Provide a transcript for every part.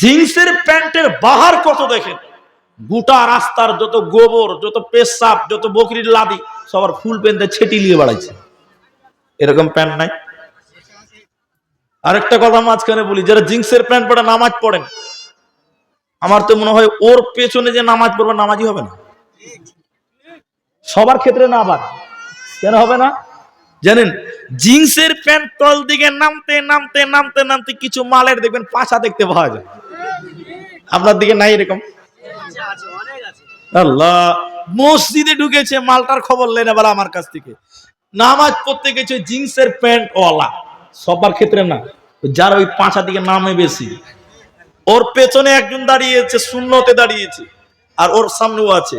জিন্সের প্যান্টের বাহার কত দেখেন? গোটা রাস্তার যত গোবর, যত পেশাব, যত বকরির লাদি সবার ফুল প্যান্টে ছেটি নিয়ে বেড়াইছে। এরকম প্যান্ট নাই? আরেকটা কথা মাঝখানে বলি, যারা জিন্সের প্যান্ট পরে নামাজ পড়েন, আমার তো মনে হয় ওর পেছনে যে নামাজ পড়বে, নামাজই হবে না। সবার ক্ষেত্রে না আবার কেন হবে না? জানেন, জিন্সের প্যান্ট তল দিকে নামতে নামতে নামতে নামতে কিছু মালের দেখবেন পাছা দেখতে পাওয়া যায়। আপনার দিকে নাই এরকম? আল্লাহ, মসজিদে ঢুকেছে, মালটার খবর লেন এবার আমার কাছ থেকে। নামাজ পড়তে গেছে জিন্সের প্যান্ট ওয়ালা সবার ক্ষেত্রে না, যার ওই পাঁচা দিকে নামে বেশি। ওর পেছনে একজন দাঁড়িয়েছে শূন্যতে দাঁড়িয়েছে, আর ওর সামনেও আছে।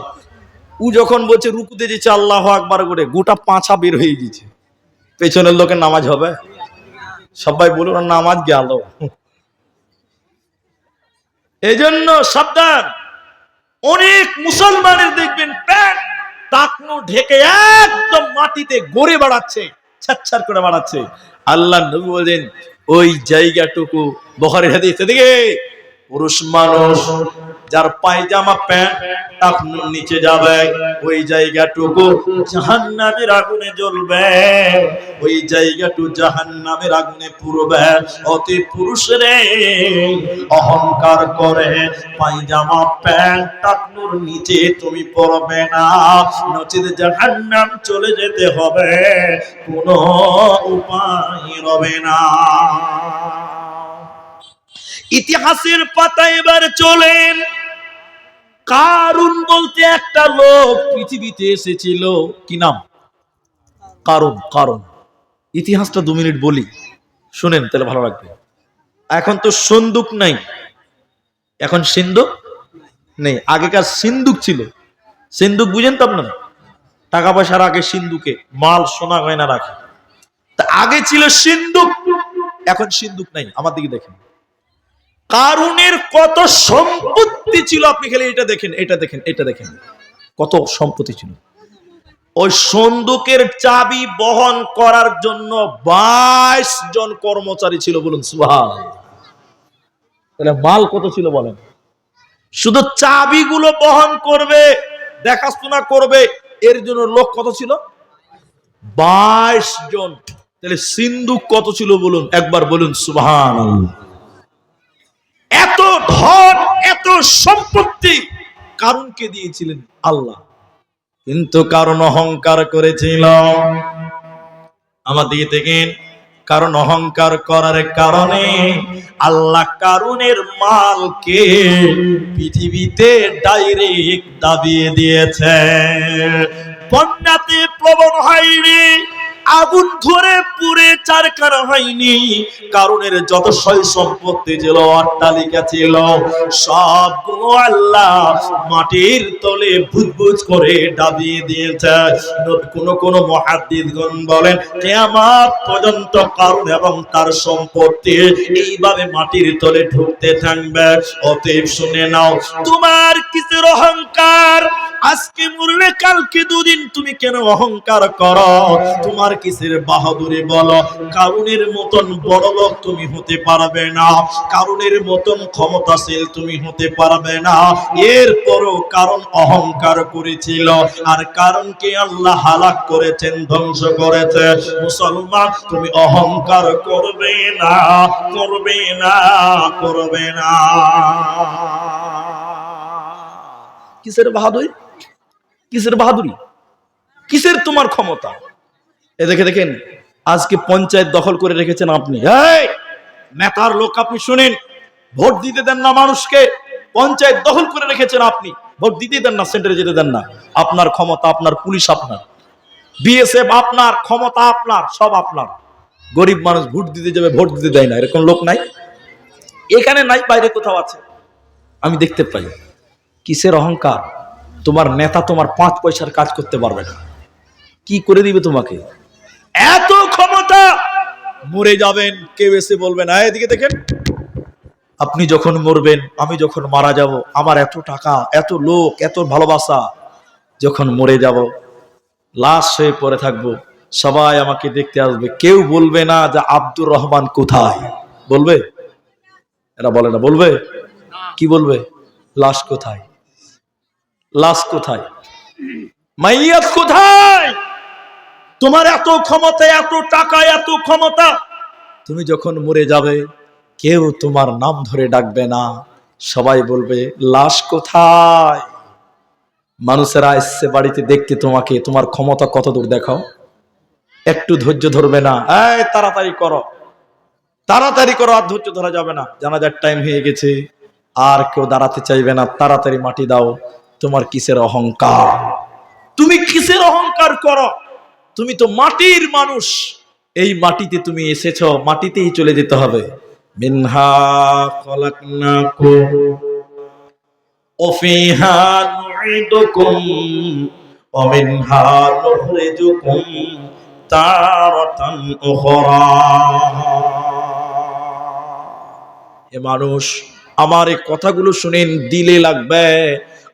ও যখন বলছে রুকুতে যেছে, আল্লাহ আকবার করে, গোটা পাঁচা বের হয়ে গেছে। পেছনের লোকের নামাজ হবে? সবাই বলুন নামাজ গেল। এই জন্য সাবধান। অনেক মুসলমানের দেখবেন প্যান্ট তাকনু ঢেকে একদম মাটিতে গড়ে বাড়াচ্ছে ছাচ্ছার করে বাড়াচ্ছে। আল্লাহ নবী বলেন, ওই জায়গাটুকু বহরের হাদিস এদিকে পুরুষ মানুষ, যার পায়জামা প্যান্ট টাকনুর নিচে যাবে, ওই জায়গাটুকু জাহান্নামের আগুনে জ্বলবে, ওই জায়গাটু জাহান্নামের আগুনে পুরবে অতি পুরুষ রে অহংকার করে পায়জামা প্যান্ট টাকনুর নিচে তুমি পরবে না, নচিত জাহান্নাম চলে যেতে হবে, কোনো উপায় রবে না। ইতিহাসের পাতা এবার চলেন। কারুন বলতে একটা লোক পৃথিবীতে এসেছিল। কি নাম? কারণ কারণ ইতিহাসটা দু মিনিট বলি। শুনেন, তাহলে ভালো লাগবে। এখন তো সন্দুক নাই। এখন সিন্ধুক নেই। আগেকার সিন্ধুক ছিল। সিন্ধুক বুঝেন তো আপনারা? টাকা পয়সা রাখে সিন্ধুকে, মাল, সোনা, গয়না রাখে। তা আগে ছিল সিন্ধুক, এখন সিন্ধুক নাই। আমার দিকে দেখেন। কারুনের কত সম্পত্তি ছিল? আপনি খালি এটা দেখেন এটা দেখেন এটা দেখেন। কত সম্পত্তি ছিল? ওই সন্দুকের চাবি বহন করার জন্য বাইশ জন কর্মচারী ছিল, বলুন সুহান তাহলে মাল কত ছিল, বলেন? শুধু চাবিগুলো বহন করবে, দেখাশোনা করবে, এর জন্য লোক কত ছিল? বাইশ জন। তাহলে সিন্ধুক কত ছিল, বলুন, একবার বলুন সুবহান এত ধন এত সম্পত্তি কারণকে দিয়েছিলেন আল্লাহ। কিন্তু কারণ অহংকার করেছিল। দিকে দেখেন, কারণ অহংকার করার কারণে আল্লাহ কারুনের মালকে পৃথিবীতে ডাইরেক্ট দাবিয়ে দিয়েছে। বন্যাতে প্রবণ হয়নি। আগুন ধরে পুড়ে চারকার হয়নি। কারণের যত সয় সম্পত্তি ছিল অট্টালিকা ছিল, সবগুলো আল্লাহ মাটির তলে ভুজভুজ করে ডাবিয়ে দিয়েছে। কোন কোন মহাদ্দিদগণ বলেন, কেয়ামত পর্যন্ত কারণ এবং তার সম্পত্তি এইভাবে মাটির তলে ঢুকতে থাকবে। অতএব শুনে নাও, তোমার কিসের অহংকার? আজকে মরলে কালকে দুদিন তুমি কেন অহংকার করো? তোমার কিসের বাহাদুরি বলো? কারুনের মতন বড় লোক তুমি হতে পারবে না। কারুনের মতন ক্ষমতাশীল তুমি হতে পারবে না। এরপরও কারণ অহংকার করেছিল। আর কারণকে আল্লাহ হালাক করেছেন, ধ্বংস করেছে? মুসলমান, তুমি অহংকার করবে না করবে না করবে না। কিসের বাহাদুরি? কিসের বাহাদুরি? কিসের তোমার ক্ষমতা? দেখে দেখেন, আজকে পঞ্চায়েত দখল করে রেখেছেন আপনি। নেতার লোক আপনি শুনেন, ভোট দিতে দেন না মানুষকে, পঞ্চায়েত দখল করে রেখেছেন আপনি। ভোট দিতে দেন না, সেন্টারে যেতে দেন না। আপনার ক্ষমতা আপনার, পুলিশ আপনার। বিএসএফ আপনার, ক্ষমতা আপনার, সব আপনার। গরিব মানুষ ভোট দিতে যাবে, ভোট দিতে দেয় না, এরকম লোক নাই। এখানে নাই, বাইরে কোথাও আছে। আমি দেখতে পাই, কিসের অহংকার? তোমার নেতা তোমার পাঁচ পয়সার কাজ করতে পারবে না। কি করে দিবে তোমাকে? এত ক্ষমতা, মরে যাবেন। কেউ এসে বলবেন না এদিকে দেখেন, আপনি যখন মরবেন, আমি যখন মারা যাব, আমার এত টাকা, এত লোক, এত ভালোবাসা, যখন মরে যাব, লাশ হয়ে পড়ে থাকব, সবাই আমাকে দেখতে আসবে। কেউ বলবে না যে আব্দুর রহমান কোথায়। বলবে? এরা বলে না, বলবে? কি বলবে? লাশ কোথায়? লাশ কোথায়? মাইয়াত কোথায়? তোমার এত ক্ষমতা, এত টাকা, এত ক্ষমতা। তুমি যখন মরে যাবে, কেউ তোমার নাম ধরে ডাকবে না। সবাই বলবে, লাশ কোথায়? মানুষেরা এসছে বাড়িতে দেখতে তোমাকে, তোমার ক্ষমতা কত দূর দেখাও? একটু ধৈর্য ধরবে না। এই, তাড়াতাড়ি করো। তাড়াতাড়ি করো, আর ধৈর্য ধরা যাবে না। জানাজার টাইম হয়ে গেছে। আর কেউ দাঁড়াতে চাইবে না। তাড়াতাড়ি মাটি দাও। তোমার কিসের অহংকার? তুমি কিসের অহংকার করো? তুমি তো মাটির মানুষ। এই মাটিতে তুমি এসেছ, মাটিতেই চলে যেতে হবে। মিনহা মানুষ, আমার এই কথাগুলো শুনেন, দিলে লাগবে।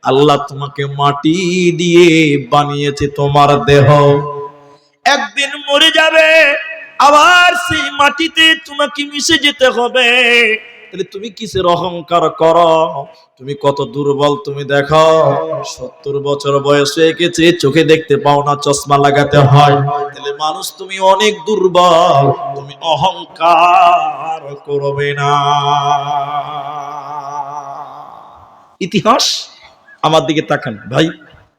আল্লাহ তোমাকে মাটি দিয়ে বানিয়েছে তোমার দেহ। একদিন মরে যাবে, আবার সেই মাটিতে তোমাকে মিশে যেতে হবে। তাহলে তুমি কিসের অহংকার করো? তুমি কত দুর্বল তুমি দেখো। সত্তর বছর বয়স হয়ে গেছে চোখে দেখতে পাও না, চশমা লাগাতে হয়। তাহলে মানুষ তুমি অনেক দুর্বল, তুমি অহংকার করবে না। ইতিহাস আমার দিকে তাকান। ভাই,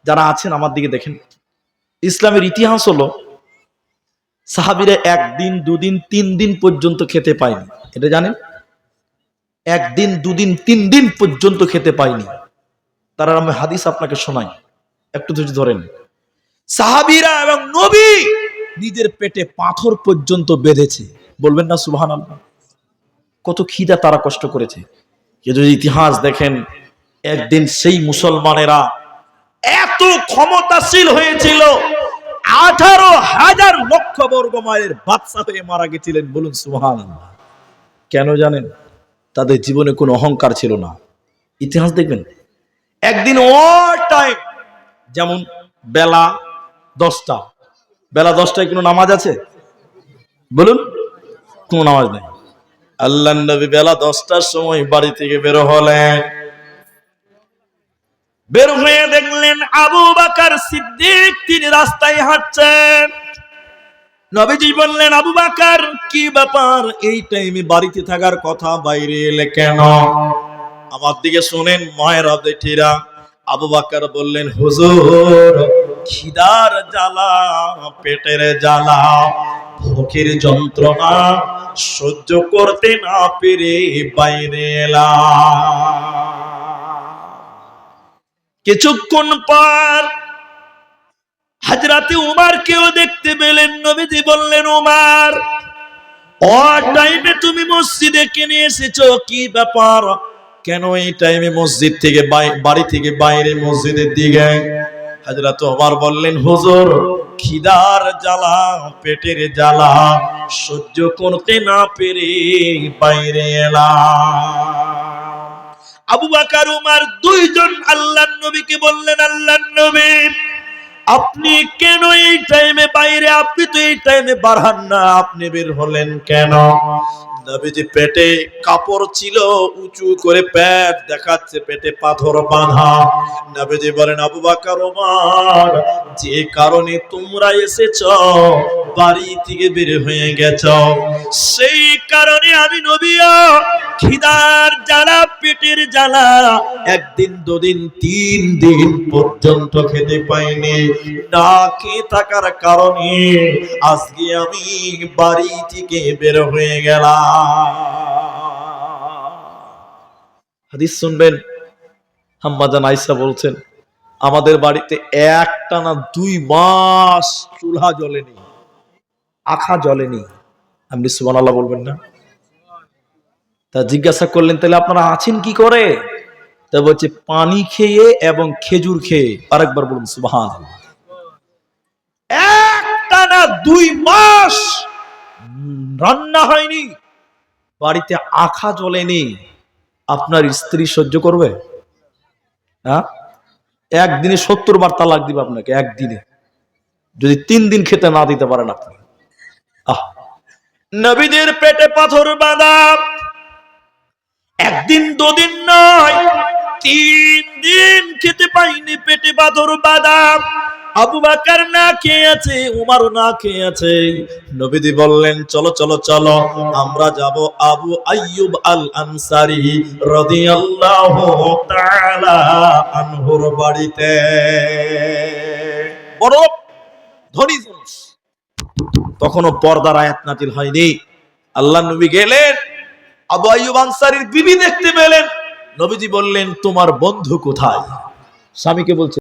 যারা আছেন আমার দিকে দেখেন। ইসলামের ইতিহাস হলো সাহাবিরা একদিন, দুদিন তিন দিন পর্যন্ত খেতে পায়নি। এটা জানেন? একদিন, দুদিন তিন দিন পর্যন্ত খেতে পায়নি। তারা আমি হাদিস আপনাকে শোনাই। একটু ধৈর্য ধরেন। সাহাবিরা এবং নবী নিজের পেটে পাথর পর্যন্ত বেঁধেছে। বলবেন না সুবহান কত খিদা তারা কষ্ট করেছে। যদি ইতিহাস দেখেন, একদিন সেই মুসলমানেরা এত ক্ষমতাশীল হয়েছিল আঠারো হাজার লক্ষ বর্গ মাইলের বাদশা হয়ে মারা গেছিলেন, বলুন সুহান কেন জানেন? তাদের জীবনে কোনো অহংকার ছিল না। ইতিহাস দেখবেন, একদিন টাইম যেমন বেলা দশটা। বেলা দশটায় কোনো নামাজ আছে? বলুন, কোনো নামাজ নেই। আল্লাহ নবী বেলা দশটার সময় বাড়ি থেকে বেরো হলেন। বের হয়ে দেখলেন আবু বাকার সিদ্দিক, তিনি রাস্তায় হাঁটছেন। নবীজি বললেন, আবু বাকার, কি ব্যাপার? এই টাইমে বাড়িতে থাকার কথা বাইরে এলে কেন? আমার দিকে শোনেন, মায়ের অদেঠিরা আবু বাকার বললেন, হুজুর, খিদার জ্বালা, পেটের জ্বালা, ভোকের যন্ত্রণা, সহ্য করতে না পেরে বাইরে এলাম। কিছুক্ষণ পর হাজরাতে উমার কেউ দেখতে পেলেন, নবীজি বললেন, উমার ও টাইমে তুমি মসজিদে কিনে এসেছ? কি ব্যাপার? কেন এই টাইমে মসজিদ থেকে বাড়ি থেকে বাইরে মসজিদের দিকে? হাজরাত ওমর বললেন, হুজুর, খিদার জ্বালা, পেটের জ্বালা, সহ্য করতে না পেরে বাইরে এলাম। আবু বাকার উমার দুইজন আল্লাহর নবীকে বললেন, আল্লাহর নবী, আপনি কেন এই টাইমে বাইরে? আপনি তো এই টাইমে বাড়ান না। আপনি বের হলেন কেন? পেটে কাপড় ছিল, উঁচু করে পেট দেখাচ্ছে পেটে পাথর বাঁধা। নবীজি বলেন, আবু বাকার ওমর যে কারণে তোমরা এসেছ, বাড়ি থেকে বের হয়ে গেছ, সেই কারণে আমি নবীও। খিদার জ্বালা, পেটের জ্বালা, একদিন, দুদিন, তিন দিন পর্যন্ত খেতে পাইনি। না খেয়ে থাকার কারণে আজকে আমি বাড়ি থেকে বের হয়ে গেলাম। হাদিস শুনবেন? হাম্মাজান আইসা বলছেন, আমাদের বাড়িতে একটা না দুই মাস চুলা জ্বলেনি, আখা জ্বলেনি। আপনি সুবান আল্লাহ বলবেন না। তা জিজ্ঞাসা করলেন, তাহলে আপনারা আছেন কি করে? তা বলছে, পানি খেয়ে এবং খেজুর খেয়ে। আরেকবার বলুন না দুই মাস রান্না হয়নি, বাড়িতে আখা জ্বলেনি, আপনার স্ত্রী সহ্য করবে? হ্যাঁ একদিনে সত্তর বার তালাক দিবে আপনাকে, একদিনে। যদি তিন দিন খেতে না দিতে পারেন আপনি। আহ! নবীদের পেটে পাথর বাঁধা। একদিন দুদিন নয়, তিন দিন খেতে পাইনি পেটে পাথর বাদাম আবু বাকার না খেয়ে আছে উমারও না খেয়ে আছে। নবীজি বললেন, চলো চলো চলো, আমরা যাব আবু আইয়ুব আল আনসারি রাদিয়াল্লাহু তাআলা আনহুর বাড়িতে। বড় ধনী তখনও পর্দার আয়াত নাজিল হয়নি। আল্লাহ নবী গেলেন, আবু আইয়ুব আনসারীর বিবি দেখতে পেলেন। নবীজি বললেন, তোমার বন্ধু কোথায়? স্বামীকে বলছে